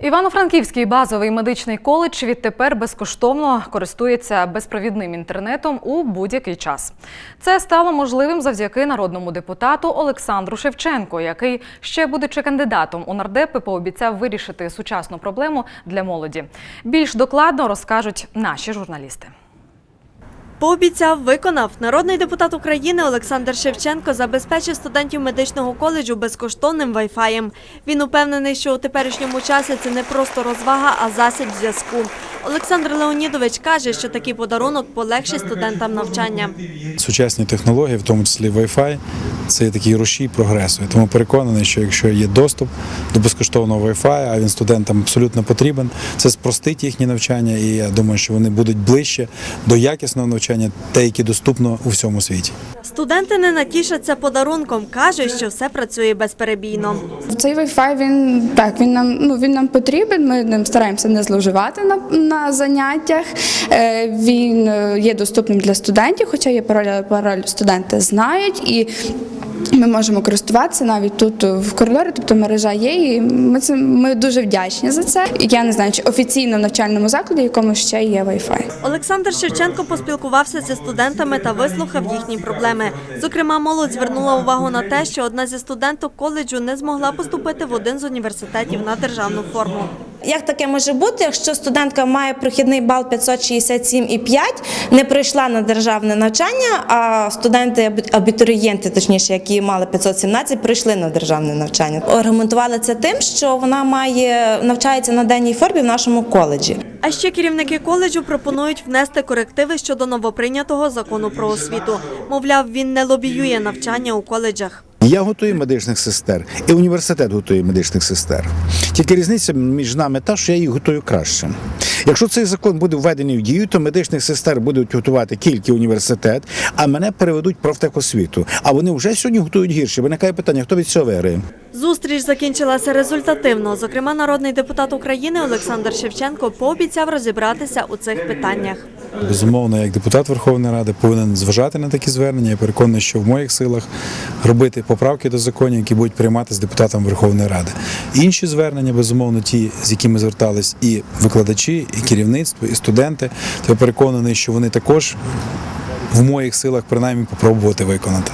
Івано-Франківський базовий медичний коледж відтепер безкоштовно користується безпровідним інтернетом у будь-який час. Це стало можливим завдяки народному депутату Олександру Шевченко, який, ще будучи кандидатом у нардепи, пообіцяв вирішити сучасну проблему для молоді. Більш докладно розкажуть наші журналісти. Пообіцяв, виконав. Народний депутат України Олександр Шевченко забезпечив студентів медичного коледжу безкоштовним вайфаєм. Він упевнений, що у теперішньому часі це не просто розвага, а засіб зв'язку. Олександр Леонідович каже, що такий подарунок полегшить студентам навчання. Сучасні технології, в тому числі Wi-Fi, це є такий рушій прогресу. І Тому переконаний, що якщо є доступ до безкоштовного Wi-Fi, а він студентам абсолютно потрібен, це спростить їхнє навчання, і я думаю, що вони будуть ближче до якісного навчання, те, яке доступно у всьому світі. Студенти не натішаться подарунком. кажуть, що все працює безперебійно. Цей Wi-Fi, він так він нам ну він нам потрібен. Ми ним стараємося не зловживати на, на заняттях. Е, він е, є доступним для студентів, хоча є пароль, пароль студенти знають і. Ми можемо користуватися навіть тут в коридорі, тобто мережа є, і ми це ми дуже вдячні за це. Я не знаю, чи офіційно в навчальному закладі, якому ще є Wi-Fi. Олександр Шевченко поспілкувався зі студентами та вислухав їхні проблеми. Зокрема, молодь звернула увагу на те, що одна зі студенток коледжу не змогла поступити в один з університетів на державну форму. Як таке може бути, якщо студентка має прохідний бал 567,5, не прийшла на державне навчання, а студенти абітурієнти, точніше, які мали 517, прийшли на державне навчання. Аргументували це тим, що вона має навчається на денній формі в нашому коледжі. А ще керівники коледжу пропонують внести корективи щодо новоприйнятого закону про освіту. Мовляв, він не лобіює навчання у коледжах. Я готую медичних сестер, і університет готує медичних сестер. Тільки різниця між нами та, що я їх готую краще. Якщо цей закон буде введений в дію, то медичних сестер будуть готувати тільки університет, а мене переведуть профтехосвіту. А вони вже сьогодні готують гірше. Виникає питання, хто від цього виграє? Зустріч закінчилася результативно. Зокрема, народний депутат України Олександр Шевченко пообіцяв розібратися у цих питаннях. Безумовно, як депутат Верховної Ради повинен зважати на такі звернення. Я переконаний, що в моїх силах робити поправки до законів, які будуть приймати з депутатом Верховної Ради. Інші звернення, безумовно, ті, з якими звертались і викладачі, і керівництво, і студенти. То я переконаний, що вони також в моїх силах принаймні попробувати виконати.